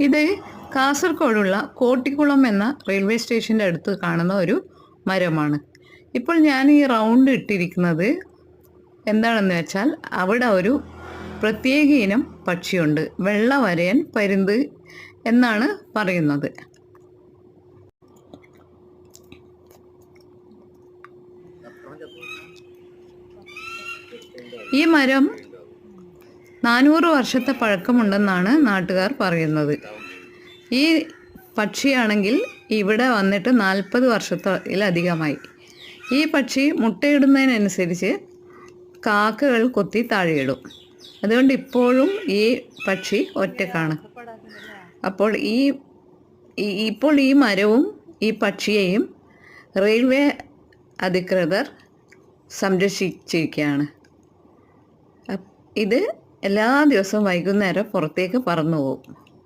ഇത് കാസർഗോഡുള്ള കോട്ടിക്കുളം എന്ന റെയിൽവേ സ്റ്റേഷന്റെ അടുത്ത് കാണുന്ന ഒരു മരമാണ്. ഇപ്പോൾ ഞാൻ ഈ റൗണ്ട് ഇട്ടിരിക്കുന്നത് എന്താണെന്ന് വെച്ചാൽ അവിടെ ഒരു പ്രത്യേക ഇനം പക്ഷിയുണ്ട്. വെള്ളവരയൻ പരുന്ത് എന്നാണ് പറയുന്നത്. ഈ മരം നാനൂറ് വർഷത്തെ പഴക്കമുണ്ടെന്നാണ് നാട്ടുകാർ പറയുന്നത്. ഈ പക്ഷിയാണെങ്കിൽ ഇവിടെ വന്നിട്ട് നാൽപ്പത് വർഷത്തിലധികമായി. ഈ പക്ഷി മുട്ടയിടുന്നതിനനുസരിച്ച് കാക്കകൾ കൊത്തി താഴെയിടും. അതുകൊണ്ട് ഇപ്പോഴും ഈ പക്ഷി ഒറ്റക്കാണ്. അപ്പോൾ ഈ ഇപ്പോൾ ഈ മരവും ഈ പക്ഷിയെയും റെയിൽവേ അധികൃതർ സംരക്ഷിച്ചിരിക്കുകയാണ്. ഇത് എല്ലാ ദിവസവും വൈകുന്നേരം പുറത്തേക്ക് പറന്നു പോകും